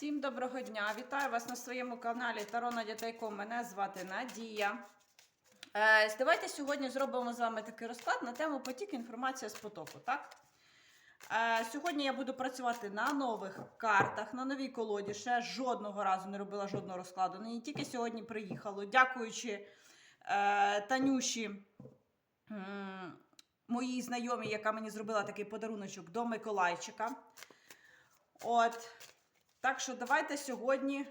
Всім доброго дня! Вітаю вас на своєму каналі Таро на Дітейко. Мене звати Надія. Е, давайте сьогодні зробимо з вами такий розклад на тему потік інформація з потоку. Так? Е, сьогодні я буду працювати на нових картах, на новій колоді. Ще жодного разу не робила жодного розкладу. Не тільки сьогодні приїхало. Дякуючи е, Танюші, моїй знайомій, яка мені зробила такий подаруночок до Миколайчика. От. Так що давайте сьогодні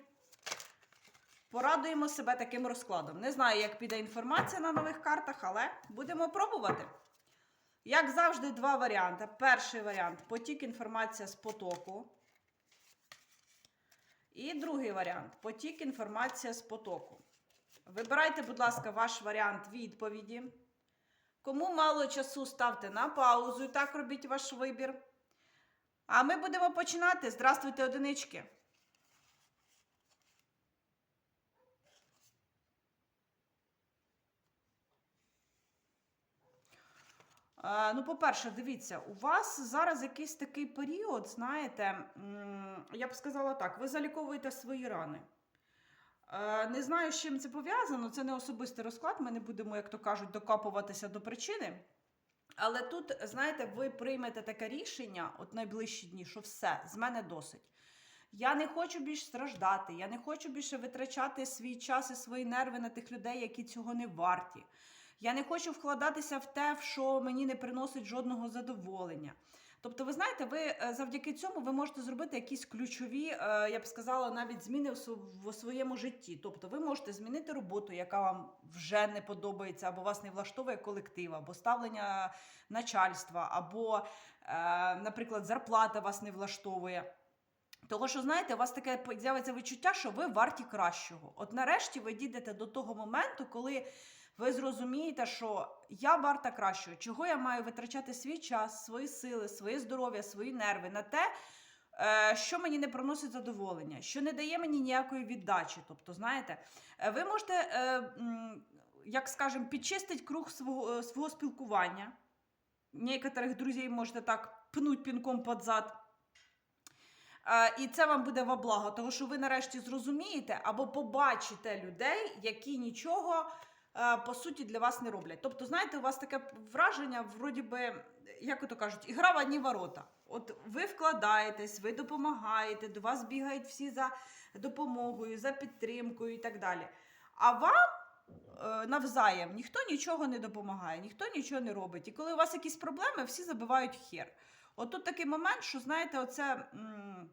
порадуємо себе таким розкладом. Не знаю, як піде інформація на нових картах, але будемо пробувати. Як завжди, два варіанти. Перший варіант потік інформація з потоку. І другий варіант потік інформація з потоку. Вибирайте, будь ласка, ваш варіант відповіді. Кому мало часу, ставте на паузу і так робіть ваш вибір. А ми будемо починати. Здравствуйте, одинички. Е, Ну, по-перше, дивіться, у вас зараз якийсь такий період, знаєте, я б сказала так, ви заліковуєте свої рани. Е, Не знаю, з чим це пов'язано, це не особистий розклад, ми не будемо, як то кажуть, докопуватися до причини. Але тут, знаєте, ви приймете таке рішення от найближчі дні, що все, з мене досить. Я не хочу більш страждати, я не хочу більше витрачати свій час і свої нерви на тих людей, які цього не варті. Я не хочу вкладатися в те, що мені не приносить жодного задоволення. Тобто, ви знаєте, ви е, завдяки цьому ви можете зробити якісь ключові, е, я б сказала, навіть зміни в своєму житті. Тобто, ви можете змінити роботу, яка вам вже не подобається, або вас не влаштовує колектив, або ставлення начальства, або, е, наприклад, зарплата вас не влаштовує. Того, що знаєте, у вас таке з'явиться відчуття, що ви варті кращого. От нарешті ви дійдете до того моменту, коли ви зрозумієте, що я варта кращого, чого я маю витрачати свій час, свої сили, своє здоров'я, свої нерви на те, е, що мені не приносить задоволення, що не дає мені ніякої віддачі. Тобто, знаєте, е, ви можете, е, як скажемо, підчистити круг свого, свого спілкування. Некоторих друзів можете так пнуть пінком під зад. І це вам буде во благо, тому що ви нарешті зрозумієте або побачите людей, які нічого по суті для вас не роблять. Тобто, знаєте, у вас таке враження, вроді би, як ото кажуть, ігра в одні ворота. От ви вкладаєтесь, ви допомагаєте, до вас бігають всі за допомогою, за підтримкою і так далі. А вам е, навзаєм ніхто нічого не допомагає, ніхто нічого не робить. І коли у вас якісь проблеми, всі забивають хер. От тут такий момент, що знаєте, оце м,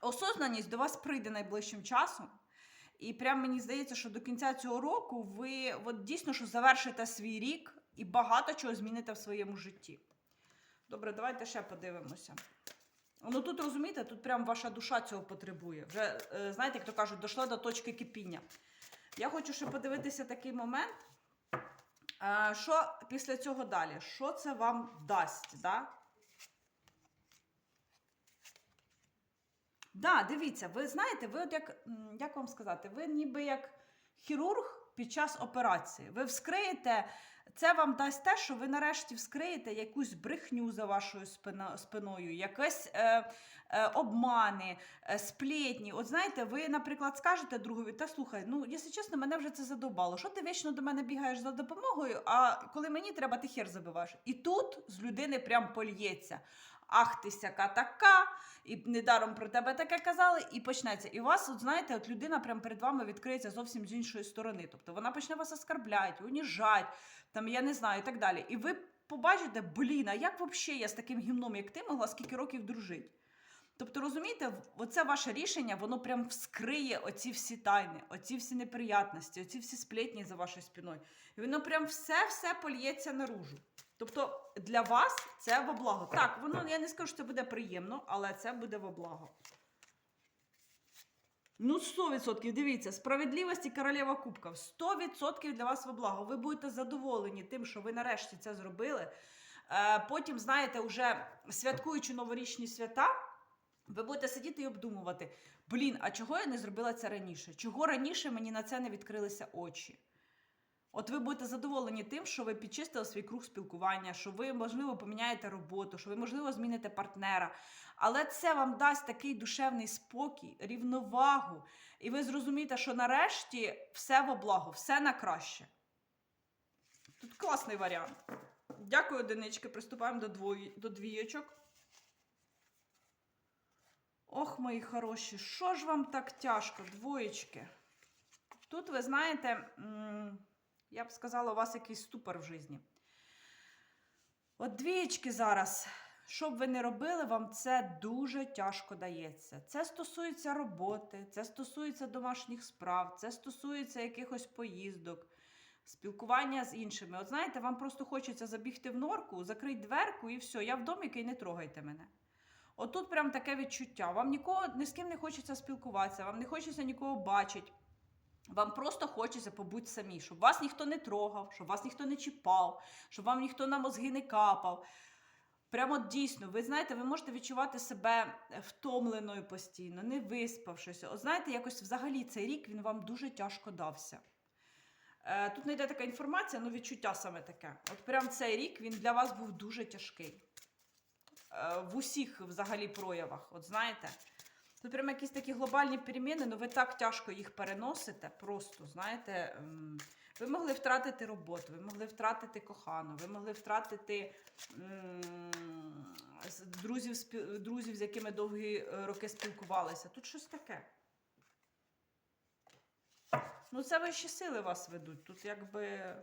осознаність до вас прийде найближчим часом. І прям мені здається, що до кінця цього року ви от дійсно що завершите свій рік і багато чого зміните в своєму житті. Добре, давайте ще подивимося. Ну тут розумієте, тут прям ваша душа цього потребує. Вже, е, знаєте, як то кажуть, дійшла до точки кипіння. Я хочу ще подивитися такий момент. е, Що після цього далі? Що це вам дасть? Да? Да, дивіться, ви знаєте, ви от як, як вам сказати, ви ніби як хірург під час операції. Ви вскриєте, це вам дасть те, що ви нарешті вскриєте якусь брехню за вашою спиною, якесь е, е, обмани, е, сплетні. От знаєте, ви, наприклад, скажете другові, та слухай, ну, якщо чесно, мене вже це задовбало. Що ти вічно до мене бігаєш за допомогою, а коли мені треба, ти хер забиваєш. І тут з людини прям польється. Ах, ти сяка така, і недаром про тебе таке казали, і почнеться. І у вас, от знаєте, от людина прямо перед вами відкриється зовсім з іншої сторони. Тобто вона почне вас оскарбляти, уніжать, там я не знаю, і так далі. І ви побачите, блін, а як взагалі я з таким гімном, як ти, могла скільки років дружити? Тобто, розумієте, оце ваше рішення, воно прям вскриє оці всі тайни, оці всі неприятності, оці всі сплетні за вашою спиною. І воно прям все-все польється наружу. Тобто для вас це во благо. Так, воно я не скажу, що це буде приємно, але це буде во благо. Ну, 100%, дивіться, справедливість і королева кубків. 100% для вас во благо. Ви будете задоволені тим, що ви нарешті це зробили. Е, Потім, знаєте, уже святкуючи новорічні свята, ви будете сидіти і обдумувати: блін, а чого я не зробила це раніше? Чого раніше мені на це не відкрилися очі? От ви будете задоволені тим, що ви підчистили свій круг спілкування, що ви, можливо, поміняєте роботу, що ви, можливо, зміните партнера. Але це вам дасть такий душевний спокій, рівновагу, і ви зрозумієте, що нарешті все во благо, все на краще. Тут класний варіант. Дякую, одинички. Приступаємо до, двої, до двієчок. Ох, мої хороші, що ж вам так тяжко, двоєчки? Тут, ви знаєте, м, я б сказала, у вас якийсь ступор в житті. От двієчки зараз, що б ви не робили, вам це дуже тяжко дається. Це стосується роботи, це стосується домашніх справ, це стосується якихось поїздок, спілкування з іншими. От знаєте, вам просто хочеться забігти в норку, закрити дверку і все, я в домі не трогайте мене. Отут прям таке відчуття. Вам нікого ні з ким не хочеться спілкуватися, вам не хочеться нікого бачити. Вам просто хочеться побути самі, щоб вас ніхто не трогав, щоб вас ніхто не чіпав, щоб вам ніхто на мозги не капав. Прямо дійсно, ви знаєте, ви можете відчувати себе втомленою постійно, не виспавшися. От знаєте, якось взагалі цей рік він вам дуже тяжко дався. Е, Тут не йде така інформація, але відчуття саме таке. От прям цей рік він для вас був дуже тяжкий. Е, В усіх взагалі проявах. От знаєте, тут прям якісь такі глобальні переміни, але ви так тяжко їх переносите. Просто, знаєте, ем, ви могли втратити роботу, ви могли втратити кохану, ви могли втратити друзів, друзів, з якими довгі е, роки спілкувалися. Тут щось таке. Ну, це вищі сили вас ведуть. Тут якби.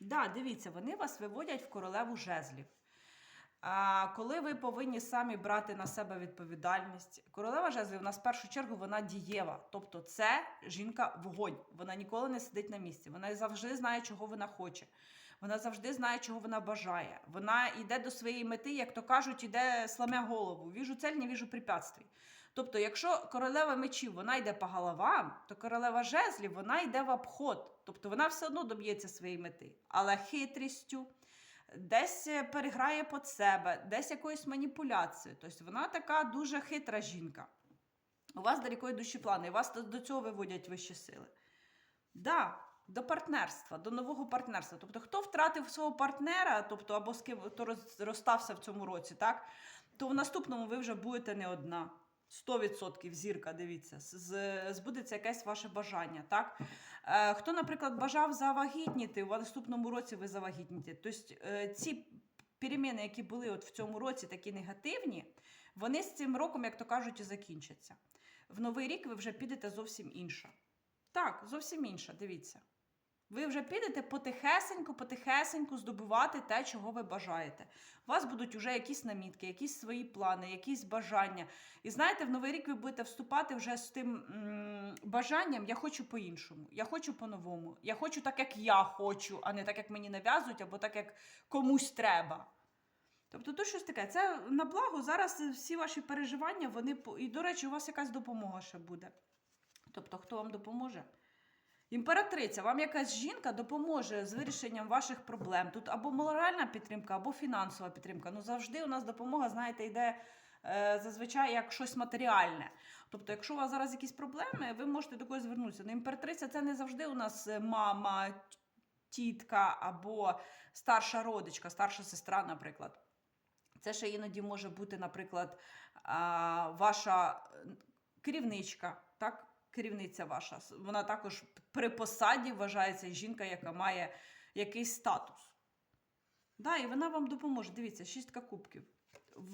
Да, дивіться, вони вас виводять в королеву жезлів. Коли ви повинні самі брати на себе відповідальність, королева жезлів у в першу чергу вона дієва. Тобто це жінка вогонь. Вона ніколи не сидить на місці. Вона завжди знає, чого вона хоче. Вона завжди знає, чого вона бажає. Вона йде до своєї мети, як то кажуть, іде сламе голову. Віжу цель, не віжу препятствий. Тобто, якщо королева мечів вона йде по головам, то королева жезлів вона йде в обход. Тобто вона все одно доб'ється своєї мети. Але хитрістю, десь е, переграє під себе, десь якоюсь маніпуляцією. Тобто вона така дуже хитра жінка. У вас далекої душі плани, і вас до, цього виводять вищі сили. Да, до партнерства, до нового партнерства. Тобто, хто втратив свого партнера, тобто або з ким хто роз- розстався в цьому році, так, то в наступному ви вже будете не одна. 100% зірка, дивіться, збудеться якесь ваше бажання. Так? Е, хто, наприклад, бажав завагітніти, в наступному році ви завагітніте. Тобто ці переміни, які були от в цьому році, такі негативні, вони з цим роком, як то кажуть, і закінчаться. В новий рік ви вже підете зовсім інша. Так, зовсім інша, дивіться. Ви вже підете потихесеньку, потихесеньку здобувати те, чого ви бажаєте. У вас будуть вже якісь намітки, якісь свої плани, якісь бажання. І знаєте, в новий рік ви будете вступати вже з тим м, бажанням я хочу по-іншому, я хочу по-новому, я хочу так, як я хочу, а не так, як мені нав'язують, або так, як комусь треба. Тобто тут щось таке. Це на благо. Зараз всі ваші переживання, вони і, до речі, у вас якась допомога ще буде. Тобто, хто вам допоможе? Імператриця, вам якась жінка допоможе з вирішенням ваших проблем. Тут або моральна підтримка, або фінансова підтримка. Ну завжди у нас допомога, знаєте, йде е, зазвичай як щось матеріальне. Тобто, якщо у вас зараз якісь проблеми, ви можете до когось звернутися. Ну, імператриця це не завжди у нас е, мама, тітка або старша родичка, старша сестра, наприклад. Це ще іноді може бути, наприклад, ваша керівничка, так? Керівниця ваша. Вона також при посаді вважається жінка, яка має якийсь статус. Да, і вона вам допоможе. Дивіться, шістка кубків.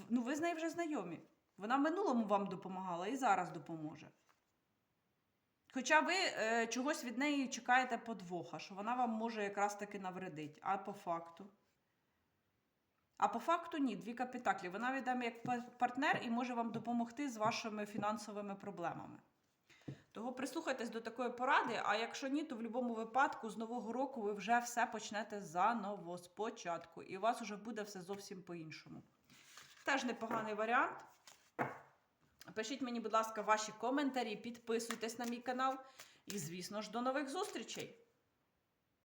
Ну, ви з нею вже знайомі. Вона в минулому вам допомагала і зараз допоможе. Хоча ви е, чогось від неї чекаєте подвоха, що вона вам може якраз таки навредить. А по факту? А по факту ні, дві капітаклі. Вона віддам як партнер і може вам допомогти з вашими фінансовими проблемами. Того прислухайтесь до такої поради, а якщо ні, то в будь-якому випадку з нового року ви вже все почнете заново, спочатку, і у вас вже буде все зовсім по-іншому. Теж непоганий варіант. Пишіть мені, будь ласка, ваші коментарі, підписуйтесь на мій канал. І, звісно ж, до нових зустрічей!